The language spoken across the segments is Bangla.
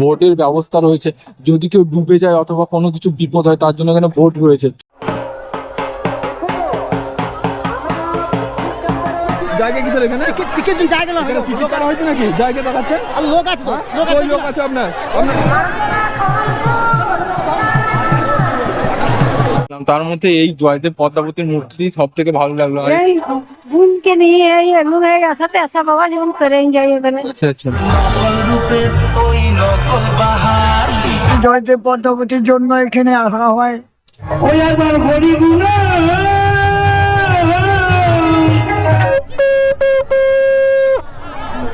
বোটের ব্যবস্থা রয়েছে। যদি কেউ ডুবে যায় অথবা কোনো কিছু বিপদ হয় তার জন্য এখানে বোট রয়েছে। জায়গা কি এখানে? জায়গা না টিকিট কাটা হয়েছে নাকি? জায়গা দেখাচ্ছেন? আর লোক আছে তো লোক আছে লোক আছে আপনার আপনার তার মধ্যে এই জয়দেব পদ্মাবতীর মূর্তিটি সব থেকে ভালো লাগলো আর यही उनके लिए ये लोग है ऐसा तो ऐसा बाबा जो हम करेंगे ये बने আচ্ছা আচ্ছা জয়দেব পদ্মাবতীর জন্য এখানে আসা হয়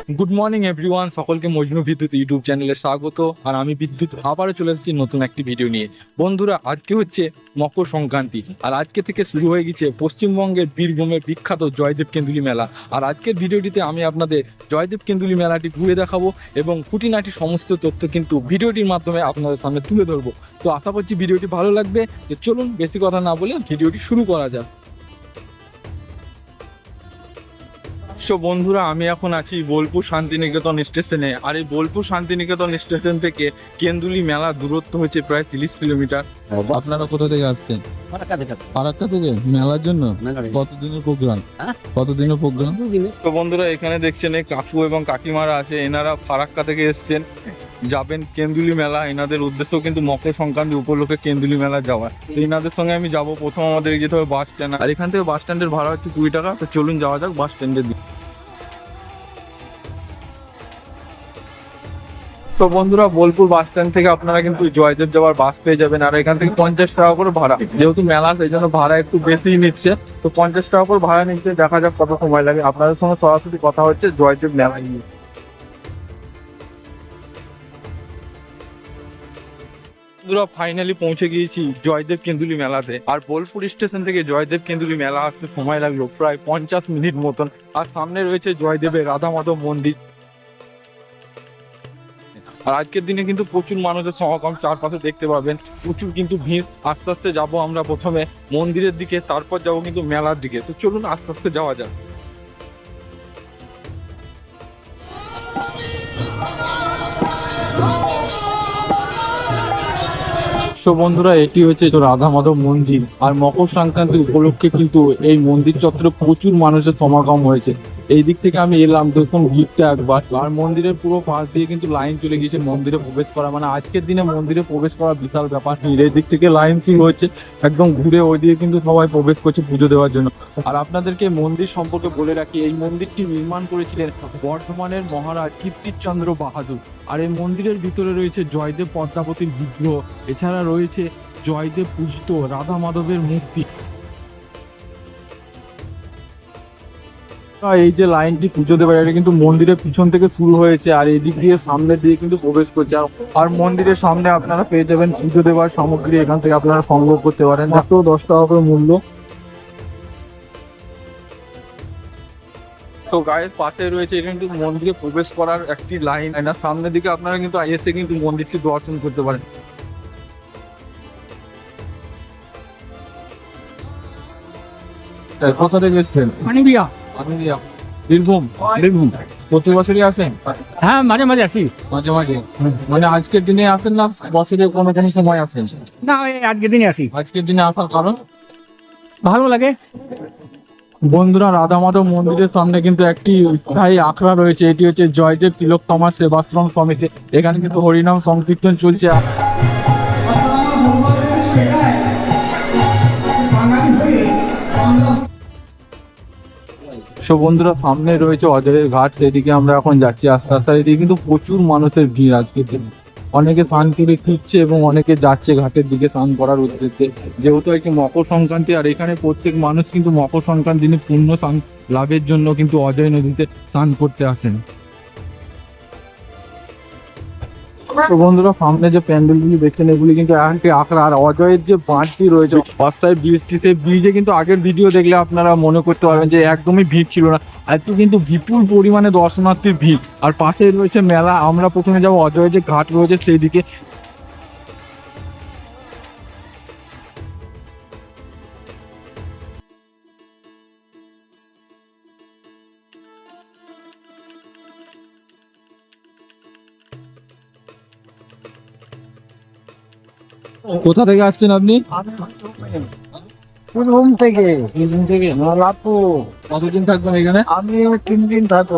গুড মর্নিং এভরিওয়ান সকলকে মজনু বিদ্যুৎ ইউটিউব চ্যানেলে স্বাগত। আর আমি বিদ্যুৎ, আবারও চলে এসেছি নতুন একটি ভিডিও নিয়ে। বন্ধুরা, আজকে হচ্ছে মকর সংক্রান্তি। আর আজকে থেকে শুরু হয়ে গেছে পশ্চিমবঙ্গের বীরভূমের বিখ্যাত জয়দেব কেন্দুলি মেলা। আর আজকের ভিডিওটিতে আমি আপনাদের জয়দেব কেন্দুলি মেলাটি ঘুরে দেখাবো এবং খুঁটিনাটি সমস্ত তথ্য কিন্তু ভিডিওটির মাধ্যমে আপনাদের সামনে তুলে ধরবো। তো আশা করছি ভিডিওটি ভালো লাগবে। তো চলুন, বেশি কথা না বলে ভিডিওটি শুরু করা যাক। সো বন্ধুরা আমি এখন আছি বোলপুর শান্তিনিকেতন স্টেশনে। আর এই বোলপুর শান্তিনিকেতন স্টেশন থেকে কেন্দুলি মেলা দূরত্ব হয়েছে প্রায় তিরিশ কিলোমিটার। আপনারা কোথা থেকে আসছেন? ফারাক্কা থেকে মেলার জন্য? কতদিনের প্রোগ্রাম? হ্যাঁ? কতদিনের প্রোগ্রাম? তো বন্ধুরা এখানে দেখছেন এই কাকু এবং কাকিমারা আছে এনারা ফারাক্কা থেকে এসছেন। যাবেন কেন্দুলি মেলা, এনাদের উদ্দেশ্য কিন্তু মকর সংক্রান্তি উপলক্ষে কেন্দুলি মেলা যাওয়া তো এনাদের সঙ্গে আমি যাব, প্রথম আমাদের যেতে হবে বাস স্ট্যান্ড আর এখান থেকে বাস স্ট্যান্ডের ভাড়া হচ্ছে কুড়ি টাকা, তো চলুন যাওয়া যাক বাস স্ট্যান্ডের দিকে। তো বন্ধুরা, বোলপুর বাস স্ট্যান্ড থেকে আপনারা কিন্তু জয়দেব যাওয়ার বাস পেয়ে যাবেন, আর এখান থেকে পঞ্চাশ টাকা করে ভাড়া। যেহেতু মেলা, সেই জন্য ভাড়া একটু বেশি নিচ্ছে। তো পঞ্চাশ টাকা করে ভাড়া নিচ্ছে, দেখা যাক কত সময় লাগে। আপনাদের সঙ্গে সরাসরি কথা হচ্ছে জয়দেব মেলা নিয়ে। বন্ধুরা ফাইনালি পৌঁছে গিয়েছি জয়দেব কেন্দুলি মেলাতে। আর বোলপুর স্টেশন থেকে জয়দেব কেন্দুলি মেলা আসতে সময় লাগল প্রায় পঞ্চাশ মিনিট মতন। আর সামনে রয়েছে জয়দেবের রাধা মাধব মন্দির। আর আজকের দিনে কিন্তু প্রচুর মানুষের সমাগম, চারপাশে দেখতে পাবেন। প্রচুর কিন্তু ভিড়। আস্তে আস্তে যাব আমরা প্রথমে মন্দিরের দিকে, তারপর যাব কিন্তু মেলার দিকে। তো চলুন আস্তে আস্তে যাওয়া যাক। তো বন্ধুরা, এটি হচ্ছে রাধা মাধব মন্দির। আর মকর সংক্রান্তি উপলক্ষে কিন্তু এই মন্দির চত্বরে প্রচুর মানুষের সমাগম হয়েছে। এই দিক থেকে আমি এলাম, দেখুন, ভিড়টা একবার। আর মন্দিরের পুরো পাশ দিয়ে কিন্তু লাইন চলে গিয়েছে, মন্দিরে প্রবেশ করা। মানে আজকের দিনে মন্দিরে প্রবেশ করা বিশাল ব্যাপার। ভিড়, এই দিক থেকে লাইন শুরু হচ্ছে একদম ঘুরে ওই দিকে কিন্তু সবাই প্রবেশ করছে পুজো দেওয়ার জন্য। আর আপনাদেরকে মন্দির সম্পর্কে বলে রাখি, এই মন্দিরটি নির্মাণ করেছিলেন বর্ধমানের মহারাজ কীর্তিচন্দ্র বাহাদুর। আর এই মন্দিরের ভিতরে রয়েছে জয়দেব পদ্মাবতীর বিগ্রহ, এছাড়া রয়েছে জয়দেব পূজিত রাধা মাধবের মূর্তি। এই যে লাইনটি পুজো দেবার এটা কিন্তু মন্দিরের পিছন থেকে শুরু হয়েছে আর এই দিক দিয়ে সামনে দিয়ে কিন্তু প্রবেশ করছে। আর- মন্দিরের সামনে আপনারা পেয়ে যাবেন পুজো দেওয়ার সামগ্রী এখান থেকে আপনারা সংগ্রহ করতে পারেন। মাত্র দশ টাকা করে মূল্য। তো গায়ের পাশে রয়েছে এখানে কিন্তু মন্দিরে প্রবেশ করার একটি লাইন। আর সামনের দিকে আপনারা কিন্তু এসে কিন্তু মন্দিরটি দর্শন করতে পারেন। কোথা থেকে এসছেন? আমি বীরভূম? বীরভূম? প্রতি বছরই আসেন? হ্যাঁ মাঝে মাঝে আসি। মাঝে মাঝে? মানে আজকের দিনে আসেন না বছরে কোনো কোনো সময় আসেন? না ওই আজকের দিনে আসি। আজকের দিনে আসার কারণ? ভালো লাগে। বন্ধুরা রাধা মাধব মন্দিরের সামনে কিন্তু একটি স্থায়ী আখড়া রয়েছে। এটি হচ্ছে জয়দেব তিলক তিলকতমা সেবাশ্রম সমিতি। এখানে কিন্তু হরিনাম সংকীর্তন চলছে। সো বন্ধুরা, সামনে রয়েছে অজয়ের ঘাট, সেদিকে আমরা এখন যাচ্ছি আস্তে আস্তে। এদিকে কিন্তু প্রচুর মানুষের ভিড় আজকে দিনে। অনেকে স্নান করে ফিরছে এবং অনেকে যাচ্ছে ঘাটের দিকে স্নান করার উদ্দেশ্যে। যেহেতু একটি মকর সংক্রান্তি, আর এখানে প্রত্যেক মানুষ কিন্তু মকর সংক্রান্তি দিনে পূর্ণ স্নান লাভের জন্য কিন্তু অজয় নদীতে স্নান করতে আসেন। বন্ধুরা, সামনে যে প্যান্ডেলগুলি দেখছেন, এগুলি কিন্তু একটি আখড়া। আর অজয়ের যে বাঁধটি রয়েছে রাস্তায় ব্রিজটি সেই ব্রিজে কিন্তু আগের ভিডিও দেখলে আপনারা মনে করতে পারবেন যে একদমই ভিড় ছিল না। আজকে কিন্তু বিপুল পরিমাণে দর্শনার্থীর ভিড়। আর পাশে রয়েছে মেলা। আমরা প্রথমে যাব অজয়ের যে ঘাট রয়েছে সেই দিকে কোথা থেকে আসছেন আপনি? রুম থেকে। বীরভূম থেকে? কতদিন থাকবেন এখানে? আমি তিন দিন থাকব।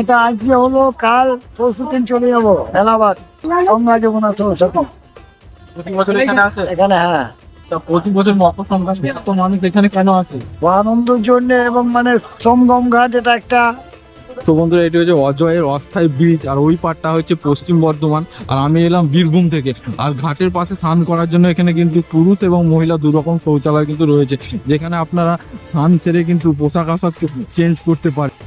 এটা আজকে হলো কাল পরশু দিন চলে যাব এলাহাবাদ। গঙ্গা যমুনা সরস্বতী প্রতি বছর এখানে আসে? এখানে হ্যাঁ। তা প্রতি বছর মকর সংক্রান্তি এত মানুষ এখানে কেন আসে? আনন্দের জন্য এবং মানে সমগম ঘাট এটা একটা তো বন্ধুরা, এটি হচ্ছে অজয়ের অস্থায়ী ব্রিজ, আর ওই পারটা হচ্ছে পশ্চিম বর্ধমান। আর আমি এলাম বীরভূম থেকে। আর ঘাটের পাশে স্নান করার জন্য এখানে কিন্তু পুরুষ এবং মহিলা দুরকম শৌচালয় কিন্তু রয়েছে, যেখানে আপনারা স্নান সেরে কিন্তু পোশাক আশাক চেঞ্জ করতে পারেন।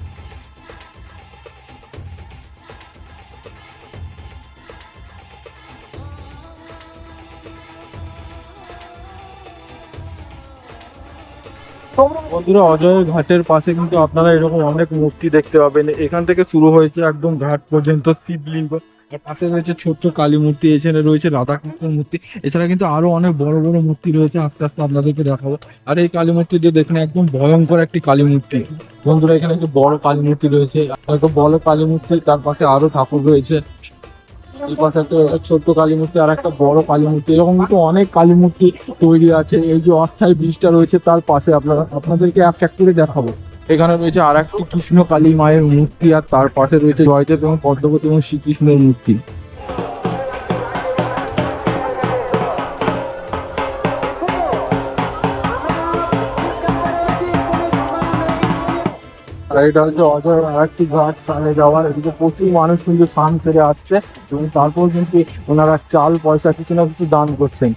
বন্ধুরা অজয় ঘাটের পাশে কিন্তু আপনারা এরকম অনেক মূর্তি দেখতে পাবেন। এখান থেকে শুরু হয়েছে একদম ঘাট পর্যন্ত, শিবলিঙ্গ। আর পাশে রয়েছে ছোট্ট কালী মূর্তি, এখানে রয়েছে রাধাকৃষ্ণের মূর্তি। এছাড়া কিন্তু আরও অনেক বড় বড় মূর্তি রয়েছে, আস্তে আস্তে আপনাদেরকে দেখাবো। আর এই কালী মূর্তি যে দেখেন, একদম ভয়ঙ্কর একটি কালী মূর্তি। বন্ধুরা, এখানে একটু বড় কালী মূর্তি রয়েছে। বড় কালী মূর্তি তার পাশে আরও ঠাকুর রয়েছে। এই পাশে একটা ছোট্ট কালী মূর্তি আর একটা বড় কালী মূর্তি এরকম কিন্তু অনেক কালী মূর্তি তৈরি আছে। এই যে অস্থায়ী ব্রিজটা রয়েছে তার পাশে আপনারা, আপনাদেরকে এক এক করে দেখাবো। এখানে রয়েছে আর একটি কৃষ্ণ কালী মায়ের মূর্তি আর তার পাশে রয়েছে জয়দেব এবং পদ্মপতি এবং শ্রীকৃষ্ণের মূর্তি। এটা হচ্ছে অজয় আরেকটি ঘাট স্নানে যাওয়ার এদিকে প্রচুর মানুষ কিন্তু স্নান সেরে আসছে এবং তারপর কিন্তু ওনারা চাল, পয়সা, কিছু না কিছু দান করছেন।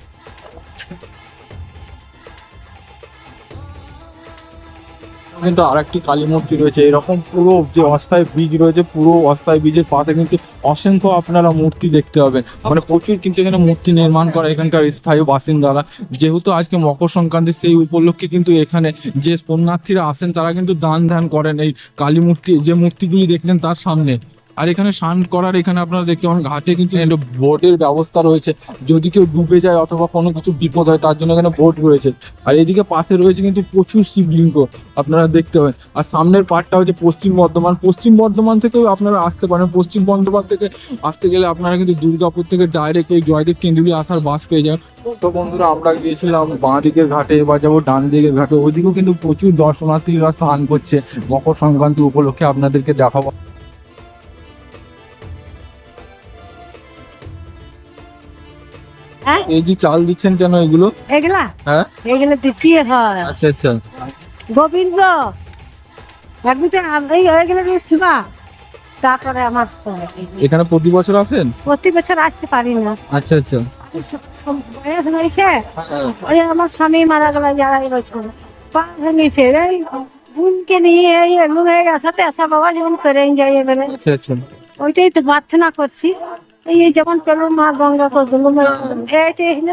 কিন্তু আর একটি কালী মূর্তি রয়েছে। এরকম পুরো যে অস্থায়ী ব্রিজ রয়েছে, পুরো অস্থায়ী ব্রিজের পাশে কিন্তু অসংখ্য আপনারা মূর্তি দেখতে পাবেন। মানে প্রচুর কিন্তু এখানে মূর্তি নির্মাণ করা এখানকার স্থায়ী বাসিন্দারা। যেহেতু আজকে মকর সংক্রান্তি সেই উপলক্ষে কিন্তু এখানে যে পুণ্যার্থীরা আসেন, তারা কিন্তু দান ধ্যান করেন এই কালী মূর্তি, যে মূর্তিগুলি দেখলেন তার সামনে। আর এখানে স্নান করার এখানে আপনারা দেখতে পান ঘাটে কিন্তু বোটের ব্যবস্থা রয়েছে। যদি কেউ ডুবে যায় অথবা কোনো কিছু বিপদ হয়, তার জন্য এখানে বোট রয়েছে। আর এদিকে পাশে রয়েছে কিন্তু প্রচুর শিবলিঙ্গ, আপনারা দেখতে পাবেন। আর সামনের পার্টটা হচ্ছে পশ্চিম বর্ধমান। পশ্চিম বর্ধমান থেকেও আপনারা আসতে পারেন। পশ্চিম বর্ধমান থেকে আসতে গেলে আপনারা কিন্তু দুর্গাপুর থেকে ডাইরেক্ট এই জয়দেব কেন্দ্রীয় আসার বাস পেয়ে যান তো বন্ধুরা, আমরা গিয়েছিলাম বাঁ দিকের ঘাটে এবার যাব ডান দিকের ঘাটে। ওইদিকেও কিন্তু প্রচুর দর্শনার্থীরা স্নান করছে। মকর সংক্রান্তি উপলক্ষে আপনাদেরকে দেখাবো। এই যে চাল দিচ্ছেন কেন এগুলো? এগুলা? হ্যাঁ? এগুলো দিতে হয়। আচ্ছা আচ্ছা। গোবিন্দ একদিকে এই এগুলো তারপরে আমার। এখানে প্রতি বছর আসেন? প্রতি বছর আসতে পারি না। আচ্ছা আচ্ছা। হয়েছে? ওই আমার স্বামী মারা গেল আড়াই বছর। পা ভেঙেছে। এই বোনকে নিয়ে এই হয়ে আসা বাবা যেমন করে যাই এবারে আচ্ছা আচ্ছা। ওইটাই তো প্রার্থনা করছি। এই এই যেমন পেলুম মা গঙ্গা করে দিলুম এইটাই হলো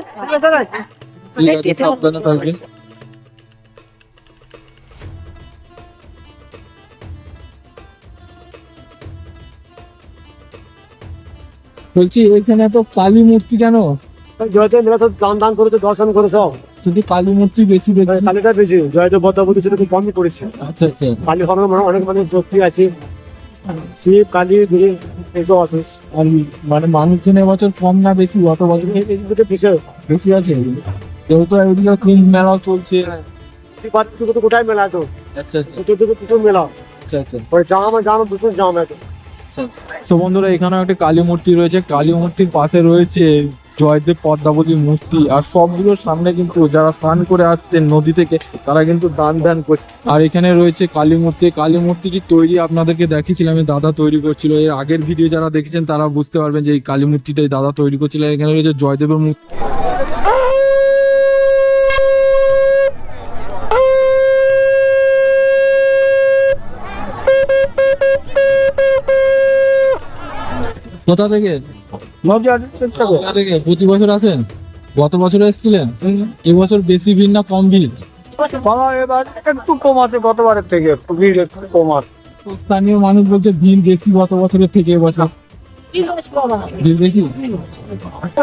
ঠিক আছে সাবধানে থাকবেন বলছি এখানে তো কালী মূর্তি কেন? জয়দেব মেলা তো দান দান করেছে দর্শন করে সব শুধু কালী মূর্তি বেশি দেখছি। কালীটা বেশি সেটা খুব কমই করেছে। আচ্ছা আচ্ছা। কালী হরণ অনেক মানে আছে। শিব কালী এসব আছে আর মানে মানুষজন এবছর কম না বেশি? গত বছর দুটো বিশেষ বেশি আছে? যেহেতু এদিকে মেলাও চলছে। তুই তো কোথায় মেলা তো। আচ্ছা আচ্ছা। প্রচুর মেলা। আচ্ছা আচ্ছা। জাম জাম প্রচুর জাম আছে তো বন্ধুরা এখানেও একটা কালী মূর্তি রয়েছে। কালী মূর্তির পাশে রয়েছে জয়দেব পদ্মাবতীর মূর্তি আর সবগুলোর সামনে কিন্তু যারা স্নান করে আসছেন নদী থেকে, তারা কিন্তু দান দান করছে আর এখানে রয়েছে কালী মূর্তি। কালী মূর্তিটি তৈরি আপনাদেরকে দেখিয়েছিলাম, এই দাদা তৈরি করছিল। এর আগের ভিডিও যারা দেখেছেন, তারা বুঝতে পারবেন যে এই কালী মূর্তিটাই দাদা তৈরি করছিল। এখানে রয়েছে জয়দেবের মূর্তি। কোথা থেকে? থেকে প্রতি বছর আসেন? গত বছর এসেছিলেন? এবছর বেশি ভিড় না কম ভিড়? এবার একটু কমাতে গতবারের থেকে ভিড় একটু স্থানীয় মানুষ বলছে ভিড় বেশি গত বছরের থেকে এবছর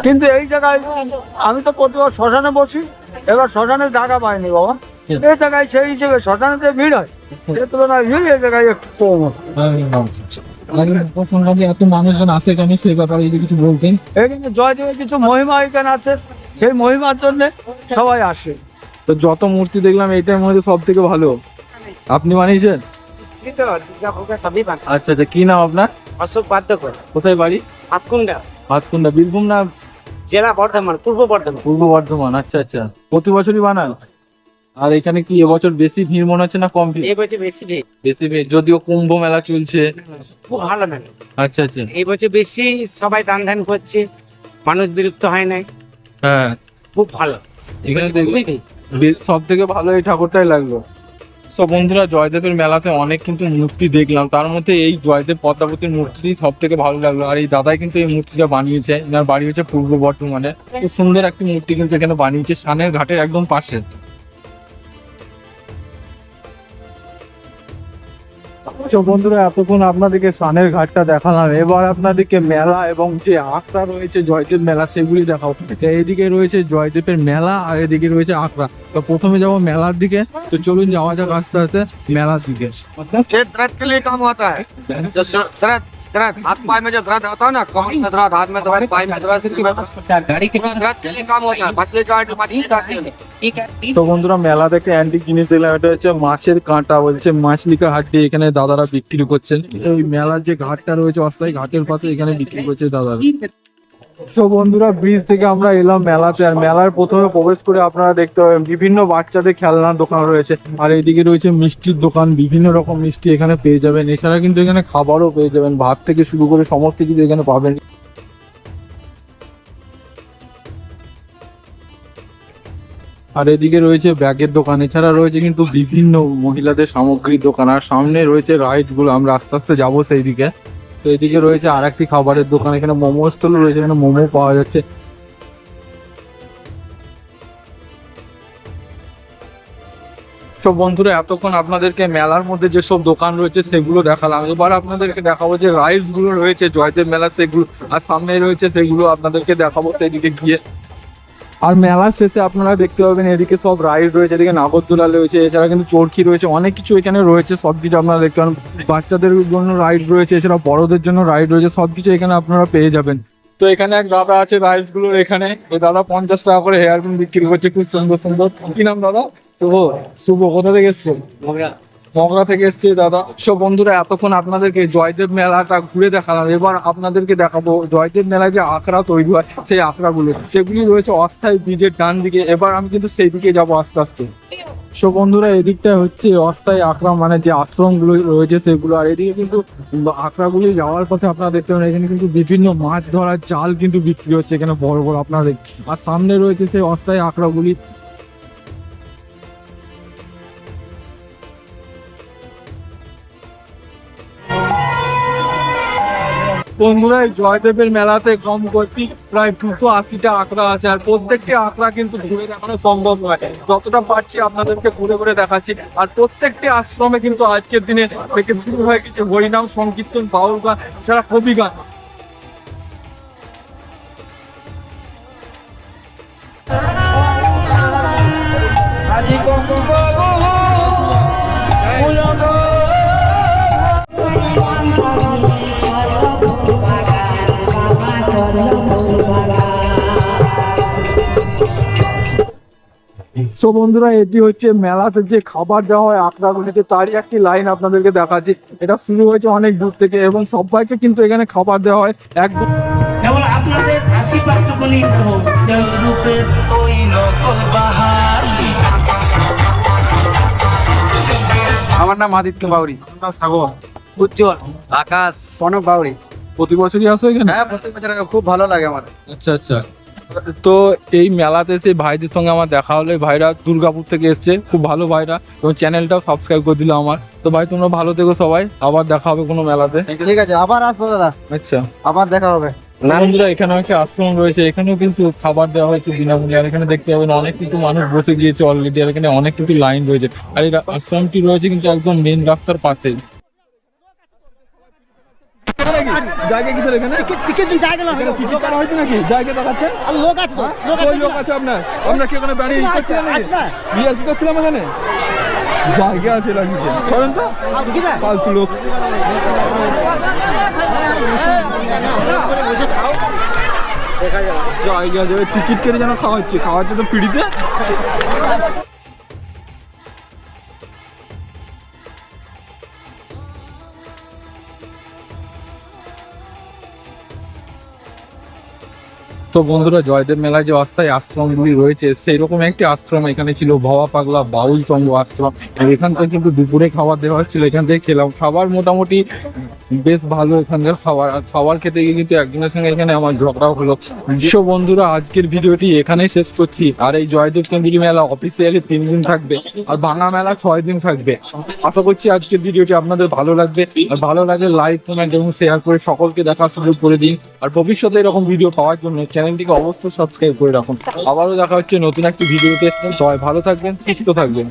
কিন্তু এই জায়গায় আমি তো প্রতিবার শ্মশানে বসি এবার শ্মশানে জায়গা পাইনি বাবা। এই জায়গায় সেই হিসেবে শ্মশানেতে ভিড় হয় সে তুলনায় ভিড় এই জায়গায় একটু কম আর এই মকর সংক্রান্তি এত মানুষজন আসে কেন সেই ব্যাপারে যদি কিছু বলতেন। এখানে জয়দেবের কিছু মহিমা এখানে আছে সেই মহিমার জন্য সবাই আসে। তো যত মূর্তি দেখলাম এইটার মধ্যে সব থেকে ভালো। আপনি বানিয়েছেন? আচ্ছা আচ্ছা কি নাম আপনার? অশোক কোথায় বাড়ি? হাতকুন্ডা হাতকুন্ডা বীরভূম না? জেলা বর্ধমান পূর্ব বর্ধমান। পূর্ব বর্ধমান আচ্ছা আচ্ছা। প্রতি বছরই বানান? আর এখানে কি এবছর বেশি ভিড় মনে হচ্ছে না কম ভিড়? এই বছর বেশি ভিড়। বেশি ভিড় যদিও কুম্ভ মেলা চলছে। খুব ভালো মেলা। আচ্ছা আচ্ছা। এই বছর বেশি সবাই দান ধ্যান করছে মানুষ বিরক্ত হয় নাই। হ্যাঁ। খুব ভালো। এখানে সব থেকে ভালো এই ঠাকুরটাই লাগল। সব বন্ধুরা জয়দেবের মেলাতে অনেক কিন্তু মূর্তি দেখলাম। তার মধ্যে এই জয়দেব পদ্মাবতীর মূর্তিটি সব থেকে ভালো লাগল। আর এই দাদাই কিন্তু এই মূর্তিটা বানিয়েছে। এনার বাড়ি হচ্ছে পূর্ব বর্ধমানে। খুব সুন্দর একটি মূর্তি কিন্তু এখানে বানিয়েছে সানের ঘাটের একদম পাশে। তো বন্ধুরা এতক্ষণ আপনাদেরকে সানের ঘাটটা দেখালাম। এবার আপনাদেরকে মেলা এবং যে আখড়া রয়েছে জয়দেব মেলা সেগুলি দেখাও এদিকে এইদিকে রয়েছে জয়দেবের মেলা আর এদিকে রয়েছে আখড়া। তো প্রথমে যাব মেলার দিকে। তো চলুন যাওয়া যাক আস্তে আস্তে মেলার দিকে। ये दर्द के लिए काम आता है जो सर- दर्द दर्द हाथ पाय में जो दर्द होता है ना कौन सा दर्द हाथ में दर्द पाय में दर्द গাড়ি पूरा दर्द के लिए काम होता है मछली काट मछली काट के लिए ঠিক আছে তো বন্ধুরা মেলা থেকে অ্যান্টিক জিনিস দেখলাম এটা হচ্ছে মাছের কাঁটা বলছে মাছলিকা হাটটি এখানে দাদারা বিক্রি করছেন এই মেলার যে ঘাটটা রয়েছে অস্থায়ী ঘাটের পাশে এখানে বিক্রি করছে দাদারা তো বন্ধুরা ব্রিজ থেকে আমরা এলাম মেলাতে। আর মেলার প্রথমে প্রবেশ করে আপনারা দেখতে পাবেন, বিভিন্ন বাচ্চাদের খেলনার দোকান রয়েছে। আর এইদিকে রয়েছে মিষ্টির দোকান, বিভিন্ন রকম মিষ্টি এখানে পেয়ে যাবেন। এছাড়া কিন্তু এখানে খাবারও পেয়ে যাবেন। ভাত থেকে শুরু করে সমস্ত কিছু এখানে পাবেন। আর এদিকে রয়েছে ব্যাগের দোকান। এছাড়া রয়েছে কিন্তু বিভিন্ন মহিলাদের সামগ্রীর দোকান। আর সামনে রয়েছে রাইডগুলো। আমরা আস্তে আস্তে যাব সেই দিকে তো এদিকে রয়েছে আর একটি খাবারের দোকান, এখানে মোমো স্টল রয়েছে, এখানে মোমো পাওয়া যাচ্ছে। সব বন্ধুরা, এতক্ষণ আপনাদেরকে মেলার মধ্যে যেসব দোকান রয়েছে, সেগুলো দেখালাম। এবার আপনাদেরকে দেখাবো যে রাইডসগুলো রয়েছে, জয়দেব মেলা, সেগুলো, আর সামনে রয়েছে সেগুলো আপনাদেরকে দেখাবো সেদিকে গিয়ে। আর মেলার শেষে আপনারা দেখতে পাবেন এদিকে সব রাইড রয়েছে, এদিকে নাগরদোলা রয়েছে, এছাড়া কিন্তু চরকি রয়েছে, অনেক কিছু এখানে রয়েছে, সব কিছু আপনারা দেখতে পাবেন। বাচ্চাদের জন্য রাইড রয়েছে, এছাড়া বড়দের জন্য রাইড রয়েছে, সব কিছু এখানে আপনারা পেয়ে যাবেন। তো এখানে এক দাদা আছে রাইডগুলোর এখানে দাদা পঞ্চাশ টাকা করে হেয়ার বিক্রি করছে, খুব সুন্দর সুন্দর। কি নাম দাদা? শুভ শুভ, কোথা থেকে এসছো? মগরা থেকে এসছে, দাদা। সব বন্ধুরা, এতক্ষণ আপনাদেরকে জয়দেব মেলাটা ঘুরে দেখালাম। এবার আপনাদেরকে দেখাবো জয়দেব মেলায় যে আখড়া তৈরি হয়, সেই আখড়াগুলো। সেগুলি রয়েছে অস্থায়ী বীজের ডান দিকে। এবার আমি কিন্তু সেই দিকে যাব আস্তে আস্তে। সো বন্ধুরা, এদিকটা হচ্ছে অস্থায়ী আখড়া মানে যে আশ্রমগুলো রয়েছে সেগুলো। আর এদিকে কিন্তু আখড়াগুলি যাওয়ার পথে আপনারা দেখতে পাবেন এখানে কিন্তু বিভিন্ন মাছ ধরার জাল কিন্তু বিক্রি হচ্ছে এখানে বড় বড় আপনারা দেখ আর সামনে রয়েছে সেই অস্থায়ী আখড়াগুলি। বন্ধুরা জয়দেবের মেলাতে কম করছি প্রায় দুশো আশিটা আঁকড়া আছে আর প্রত্যেকটি আঁকড়া কিন্তু ঘুরে দেখানো সম্ভব নয়। যতটা পারছি আপনাদেরকে ঘুরে ঘুরে দেখাচ্ছি। আর প্রত্যেকটি আশ্রমে কিন্তু আজকের দিনে থেকে শুরু হয়ে গেছে হরিনাম, সংকীর্তন, বাউল গান, এছাড়া কবি গান। সো বন্ধুরা এটি হচ্ছে মেলাতে যে খাবার দেওয়া হয় আখড়াগুলিতে তারই একটি লাইন আপনাদেরকে দেখাচ্ছি। এটা শুরু হয়েছে অনেক দূর থেকে এবং সবাইকে কিন্তু এখানে খাবার দেওয়া হয় একদম কেবল আপনাদের আশীর্বাদটুকু রূপে ওই নকল বাহার। আমার নাম আদিত্য বাউরি। সাগর। উজ্জ্বল। আকাশ। প্রণব বাউরি। প্রতি বছরই আসো এখানে? হ্যাঁ প্রত্যেক বছর খুব ভালো লাগে আমার আচ্ছা আচ্ছা। তো এই মেলাতে সেই ভাইদের সঙ্গে আমার দেখা হলো। ভাইরা দুর্গাপুর থেকে এসছে খুব ভালো ভাইরা। এবং চ্যানেলটাও সাবস্ক্রাইব করে দিল আমার। তো ভাই তোমরা ভালো থেকো সবাই। আবার দেখা হবে কোনো মেলাতে। ঠিক আছে আবার আসব দাদা। আচ্ছা। আবার দেখা হবে। বন্ধুরা এখানেও একটা আশ্রম রয়েছে। এখানেও কিন্তু খাবার দেওয়া হয়েছে বিনামূল্যে। আর এখানে দেখতে পাবেন অনেক কিন্তু মানুষ বসে গিয়েছে অলরেডি আর এখানে অনেক কিন্তু লাইন রয়েছে। আর এই আশ্রমটি রয়েছে কিন্তু একদম মেন রাস্তার পাশেই। জায়গা কি স্যার এখানে? টিকিট জায়গা না টিকিট কাটা হয়েছে নাকি? জায়গা দেখাচ্ছেন? আর লোক আছে তো লোক ওই আছে লোক আছে আপনার? আপনার কি ওখানে দাঁড়িয়ে করছিলেন আছে। কি করছিলাম এখানে? জায়গা আছে লাগিয়েছে। চলেন তো। ফালতু লোক। জায়গা জায়গায় টিকিট কেটে যেন খাওয়া খাওয়াচ্ছে। খাওয়াচ্ছে তো পিড়িতে। তো বন্ধুরা জয়দেব মেলায় যে অস্থায়ী আশ্রমগুলি রয়েছে সেই রকম একটি আশ্রম এখানে ছিল, ভবা পাগলা বাউল সংঘ আশ্রম। আর এখান থেকে কিন্তু দুপুরে খাবার দেওয়া হচ্ছিল, এখান থেকে খেলাম। খাবার মোটামুটি বেশ ভালো এখানকার খাবার। আর খাবার খেতে গিয়ে কিন্তু একজনের সঙ্গে এখানে আমার ঝগড়াও হলো। বিশ্ব বন্ধুরা, আজকের ভিডিওটি এখানেই শেষ করছি। আর এই জয়দেব কেন্দ্রী মেলা অফিসিয়ালি তিন দিন থাকবে, আর ভাঙা মেলা ছয় দিন থাকবে। আশা করছি আজকের ভিডিওটি আপনাদের ভালো লাগবে। আর ভালো লাগলে লাইক কমেন্ট এবং শেয়ার করে সকলকে দেখার সুযোগ করে দিন। আর ভবিষ্যতে এরকম ভিডিও পাওয়ার জন্য চ্যানেলটিকে অবশ্যই সাবস্ক্রাইব করে রাখুন। আবারও দেখা হচ্ছে নতুন একটি ভিডিওতে। সবাই ভালো থাকবেন, সুস্থ থাকবেন।